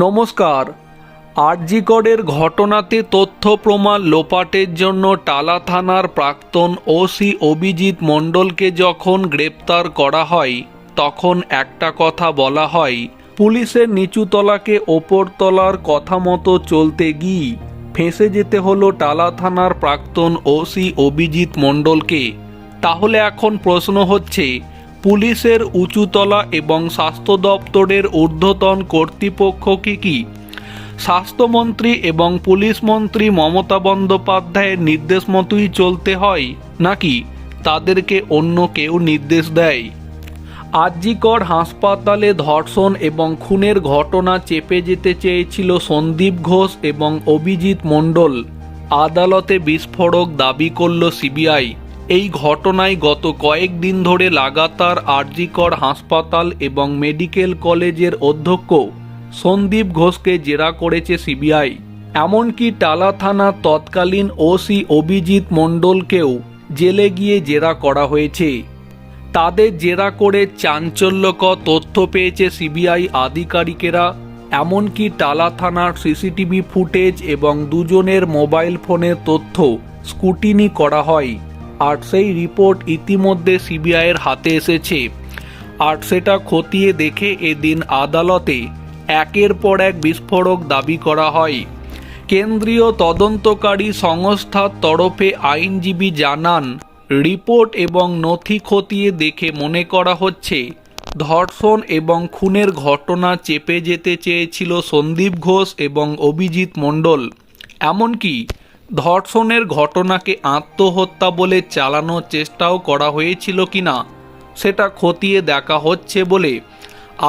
নমস্কার। আরজিকরের ঘটনাতে তথ্য প্রমাণ লোপাটের জন্য টালা থানার প্রাক্তন ওসি অভিজিৎ মণ্ডলকে যখন গ্রেপ্তার করা হয়, তখন একটা কথা বলা হয়, পুলিশের নিচুতলাকে ওপরতলার কথা মতো চলতে গিয়ে ফেঁসে যেতে হলো টালা থানার প্রাক্তন ওসি অভিজিৎ মণ্ডলকে। তাহলে এখন প্রশ্ন হচ্ছে পুলিশের উঁচুতলা এবং স্বাস্থ্য দপ্তরের ঊর্ধ্বতন কর্তৃপক্ষকে কি স্বাস্থ্যমন্ত্রী এবং পুলিশ মন্ত্রী মমতা বন্দ্যোপাধ্যায়ের নির্দেশ মতোই চলতে হয় নাকি তাদেরকে অন্য কেউ নির্দেশ দেয়? আরজিকর হাসপাতালে ধর্ষণ এবং খুনের ঘটনা চেপে যেতে চেয়েছিল সন্দীপ ঘোষ এবং অভিজিৎ মণ্ডল। আদালতে বিস্ফোরক দাবি করল সিবিআই। এই ঘটনায় গত কয়েকদিন ধরে লাগাতার আরজিকর হাসপাতাল এবং মেডিকেল কলেজের অধ্যক্ষ সন্দীপ ঘোষকে জেরা করেছে সিবিআই। এমনকি টালা থানার তৎকালীন ওসি অভিজিৎ মণ্ডলকেও জেলে গিয়ে জেরা করা হয়েছে। তাদের জেরা করে চাঞ্চল্যকর তথ্য পেয়েছে সিবিআই আধিকারিকেরা। এমনকি টালা থানার সিসিটিভি ফুটেজ এবং দুজনের মোবাইল ফোনের তথ্য স্কুটিনি করা হয়। আর সেই রিপোর্ট ইতিমধ্যে সিবিআইয়ের হাতে এসেছে। আর সেটা খতিয়ে দেখে এদিন আদালতে একের পর এক বিস্ফোরক দাবি করা হয়। কেন্দ্রীয় তদন্তকারী সংস্থার তরফে আইনজীবী জানান রিপোর্ট এবং নথি খতিয়ে দেখে মনে করা হচ্ছে, ধর্ষণ এবং খুনের ঘটনা চেপে যেতে চেয়েছিল সন্দীপ ঘোষ এবং অভিজিৎ মণ্ডল। এমনকি ধর্ষণের ঘটনাকে আত্মহত্যা বলে চালানোর চেষ্টাও করা হয়েছিল কিনা, সেটা খতিয়ে দেখা হচ্ছে বলে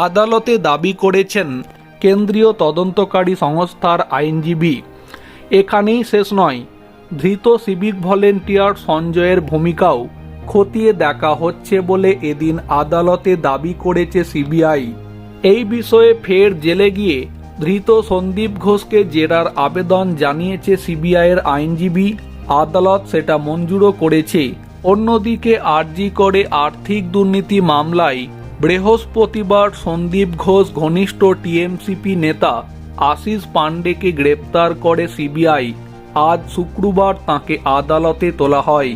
আদালতে দাবি করেছেন কেন্দ্রীয় তদন্তকারী সংস্থার আইনজীবী। এখানেই শেষ নয়, ধৃত সিভিক ভলেন্টিয়ার সঞ্জয়ের ভূমিকাও খতিয়ে দেখা হচ্ছে বলে এদিন আদালতে দাবি করেছে সিবিআই। এই বিষয়ে ফের জেলে গিয়ে ধৃত সন্দীপ ঘোষকে জেরার আবেদন জানিয়েছে সিবিআইয়ের আইনজীবী। আদালত সেটা মঞ্জুরও করেছে। অন্যদিকে আরজি করে আর্থিক দুর্নীতি মামলায় বৃহস্পতিবার সন্দীপ ঘোষ ঘনিষ্ঠ টিএমসিপি নেতা আশিস পাণ্ডেকে গ্রেপ্তার করে সিবিআই। আজ শুক্রবার তাকে আদালতে তোলা হয়।